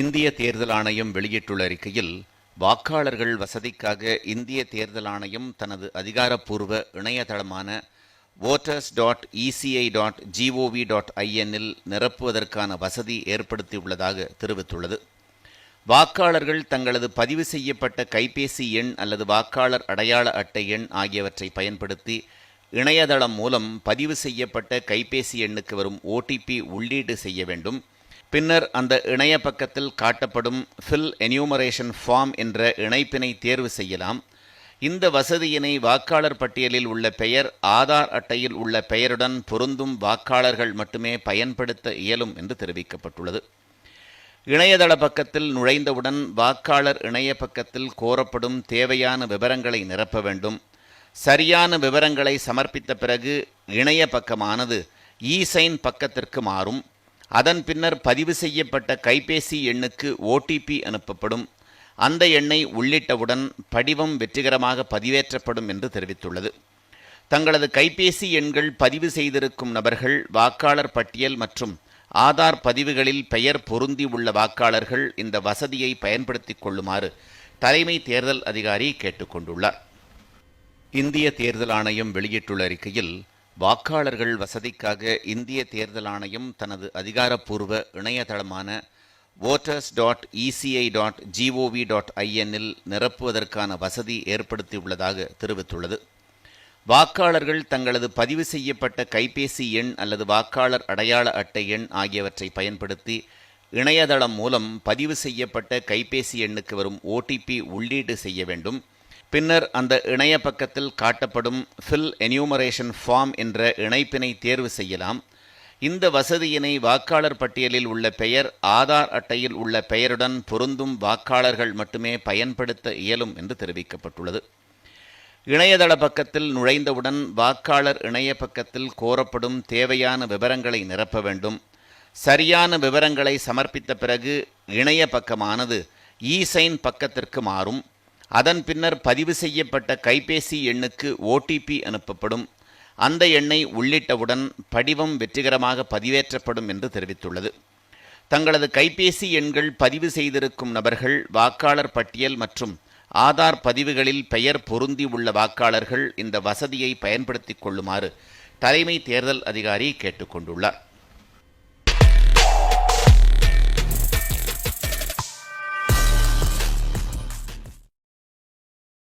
இந்திய தேர்தல் ஆணையம் வெளியிட்டுள்ள அறிக்கையில் வாக்காளர்கள் வசதிக்காக இந்திய தேர்தல் ஆணையம் தனது அதிகாரப்பூர்வ இணையதளமான voters dot ECI dot G O V dot ஐஎன்னில் நிரப்புவதற்கான வசதி ஏற்படுத்தியுள்ளதாக தெரிவித்துள்ளது. வாக்காளர்கள் தங்களது பதிவு செய்யப்பட்ட கைபேசி எண் அல்லது வாக்காளர் அடையாள அட்டை எண் ஆகியவற்றை பயன்படுத்தி இணையதளம் மூலம் பதிவு செய்யப்பட்ட கைபேசி எண்ணுக்கு வரும் ஓடிபி உள்ளீடு செய்ய வேண்டும். பின்னர் அந்த இணைய பக்கத்தில் காட்டப்படும் ஃபில் எனியூமரேஷன் ஃபார்ம் என்ற இணைப்பினை தேர்வு செய்யலாம். இந்த வசதியினை வாக்காளர் பட்டியலில் உள்ள பெயர் ஆதார் அட்டையில் உள்ள பெயருடன் பொருந்தும் வாக்காளர்கள் மட்டுமே பயன்படுத்த இயலும் என்று தெரிவிக்கப்பட்டுள்ளது. இணையதள பக்கத்தில் நுழைந்தவுடன் வாக்காளர் இணைய பக்கத்தில் கோரப்படும் தேவையான விவரங்களை நிரப்ப வேண்டும். சரியான விவரங்களை சமர்ப்பித்த பிறகு இணைய பக்கமானது இசைன் பக்கத்திற்கு மாறும். அதன் பின்னர் பதிவு செய்யப்பட்ட கைபேசி எண்ணுக்கு ஓடிபி அனுப்பப்படும். அந்த எண்ணை உள்ளிட்டவுடன் படிவம் வெற்றிகரமாக பதிவேற்றப்படும் என்று தெரிவித்துள்ளது. தங்களது கைபேசி எண்கள் பதிவு செய்திருக்கும் நபர்கள் வாக்காளர் பட்டியல் மற்றும் ஆதார் பதிவுகளில் பெயர் பொருந்தி உள்ள வாக்காளர்கள் இந்த வசதியை பயன்படுத்திக் கொள்ளுமாறு தலைமை தேர்தல் அதிகாரி கேட்டுக்கொண்டுள்ளார் இந்திய தேர்தல் ஆணையம் வெளியிட்டுள்ள அறிக்கையில் வாக்காளர்கள் வசதிக்காக இந்திய தேர்தல் ஆணையம் தனது அதிகாரப்பூர்வ இணையதளமான voters dot ECI dot G O V dot ஐஎன்னில் நிரப்புவதற்கான வசதி ஏற்படுத்தியுள்ளதாக தெரிவித்துள்ளது. வாக்காளர்கள் தங்களது பதிவு செய்யப்பட்ட கைபேசி எண் அல்லது வாக்காளர் அடையாள அட்டை எண் ஆகியவற்றை பயன்படுத்தி இணையதளம் மூலம் பதிவு செய்யப்பட்ட கைபேசி எண்ணுக்கு வரும் ஓடிபி உள்ளீடு செய்ய வேண்டும். பின்னர் அந்த இணைய பக்கத்தில் காட்டப்படும் ஃபில் எனியூமரேஷன் ஃபார்ம் என்ற இணைப்பினை தேர்வு செய்யலாம். இந்த வசதியினை வாக்காளர் பட்டியலில் உள்ள பெயர் ஆதார் அட்டையில் உள்ள பெயருடன் பொருந்தும் வாக்காளர்கள் மட்டுமே பயன்படுத்த இயலும் என்று தெரிவிக்கப்பட்டுள்ளது. இணையதள பக்கத்தில் நுழைந்தவுடன் வாக்காளர் இணைய பக்கத்தில் கோரப்படும் தேவையான விவரங்களை நிரப்ப வேண்டும். சரியான விவரங்களை சமர்ப்பித்த பிறகு இணைய பக்கமானது இசைன் பக்கத்திற்கு மாறும். அதன் பின்னர் பதிவு செய்யப்பட்ட கைபேசி எண்ணுக்கு ஓடிபி அனுப்பப்படும். அந்த எண்ணை உள்ளிட்டவுடன் படிவம் வெற்றிகரமாக பதிவேற்றப்படும் என்று தெரிவித்துள்ளது. தங்களது கைபேசி எண்கள் பதிவு செய்திருக்கும் நபர்கள் வாக்காளர் பட்டியல் மற்றும் ஆதார் பதிவுகளில் பெயர் பொருந்தி உள்ள வாக்காளர்கள் இந்த வசதியை பயன்படுத்திக் கொள்ளுமாறு தலைமை தேர்தல் அதிகாரி கேட்டுக்கொண்டுள்ளார்.